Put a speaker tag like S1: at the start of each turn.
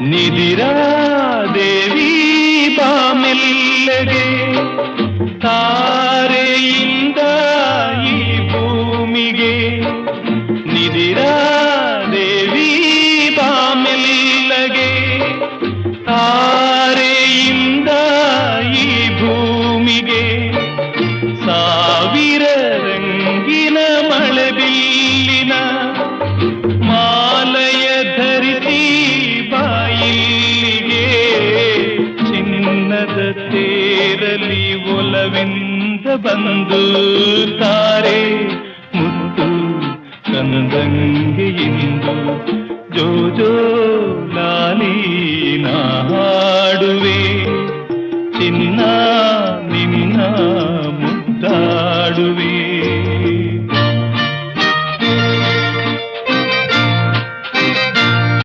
S1: ನಿದಿರಾ ದೇವಿ ಬಾಮೆಲ್ಲಗೆ ತಾರೆಯಿಂದ ಈ ಭೂಮಿಗೆ ನಿದಿರಾ ದೇವಿ ಬಾಮೆಲ್ಲಗೆ ತಾರೆಯಿಂದ ತೇರಲಿ ಒಲವೆಂದ ಬಂದು ತಾರೆ ಮುತ್ತು ಕಂದಂಗೆ ಇಂದು ಜೋ ಜೋ ಲಾಲಿ ನಾ ಹಾಡುವೆ ಚಿನ್ನ